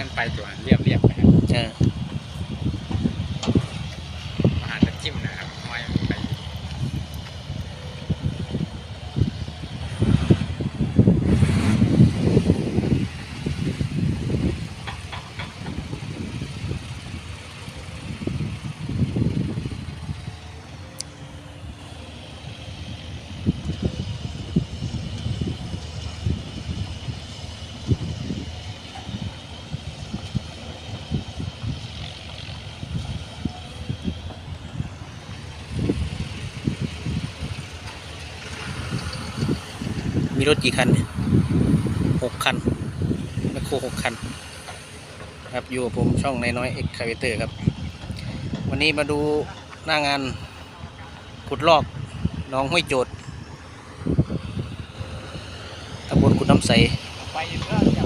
มันไปตัวเรียบเรียบๆนะครับ เออ อาหารจะจิ้มนะครับห้อยมันไป มีรถกี่คันเนี่ยหกคันแมคโครหกคัน ครับอยู่กับผมช่องนายน้อยเอ็กคาเวเตอร์ครับ วันนี้มาดูหน้างานขุดลอกหน้องห้วยโจดตำบลกุดน้ำใสไปเรื่อยๆอ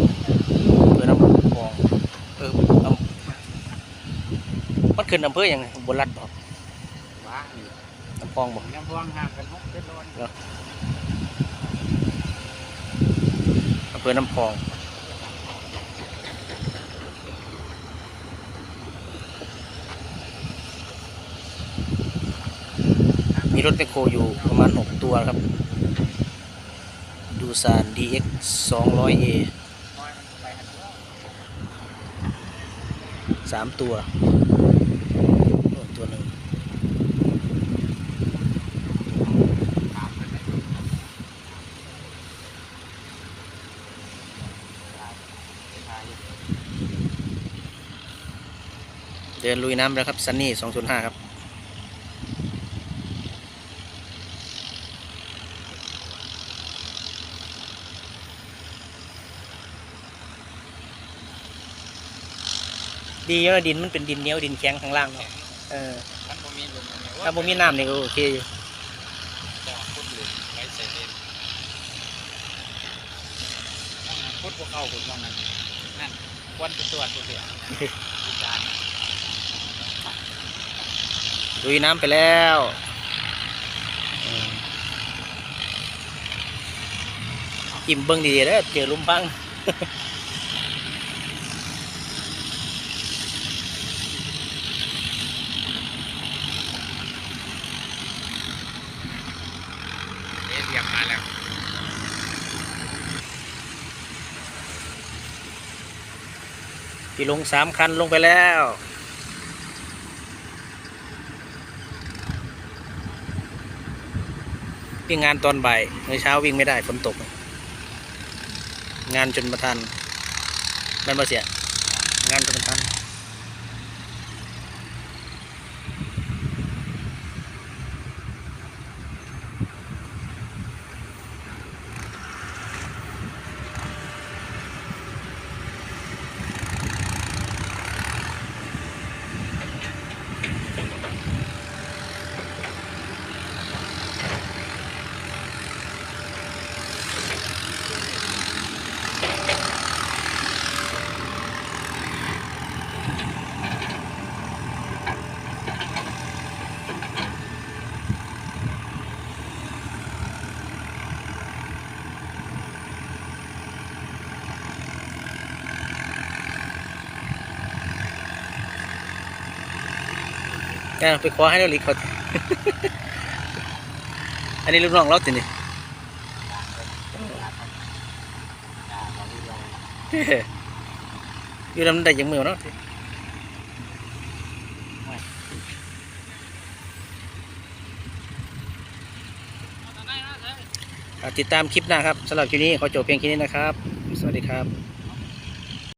ำเภอน้ำพองเอออำมันขึ้นอำเภออย่างบนรัดบอกว้าอยู่น้ำพองบอกน้ำพวงห่างกันหกกิโลอำเภอน้ำพอง มีรถแมคโครอยู่ประมาณ 6 ตัวครับ ดูซาน DX 200A ห้อยมันไปหันตัว สามตัวโอ้ตัวหนึ่ง ตามกันเลยตาย เดินลุยน้ำแล้วครับซันนี่205ครับดีแล้วดินมันเป็นดินเหนียวดินแข็งข้างล่างเนาะเออท่านบ่มีลุงอันนี้ถ้าผมมีน้ำนี่ก็โอเคอยู่จะพุดหลุมไว้ใส่เล่นพุดพวกเข้าคุณว่างั้นนั่นควันเป็นตัวตัวเดียวอีจาน ลุยน้ำไปแล้วอืมอิ่มเบิ้งดีๆแล้วเจอลุมพังเอ๊ะเรียบมาแล้วพี่ลงสามคันลงไปแล้ว วิ่งงานตอนบ่ายเมื่อเช้าวิ่งไม่ได้ฝนตก งานจนมาทันนั่นมาเสีย งานจนมาทัน อ่ไปคว้าให้เราลิกเขาอันนี้ลูกน้องเราตินี่อยู่ลำได้ยังมือเนาะติดตามคลิปหน้าครับสำหรับคลิปนี้ขอจบเพียงแค่นี้นะครับ สวัสดีครับ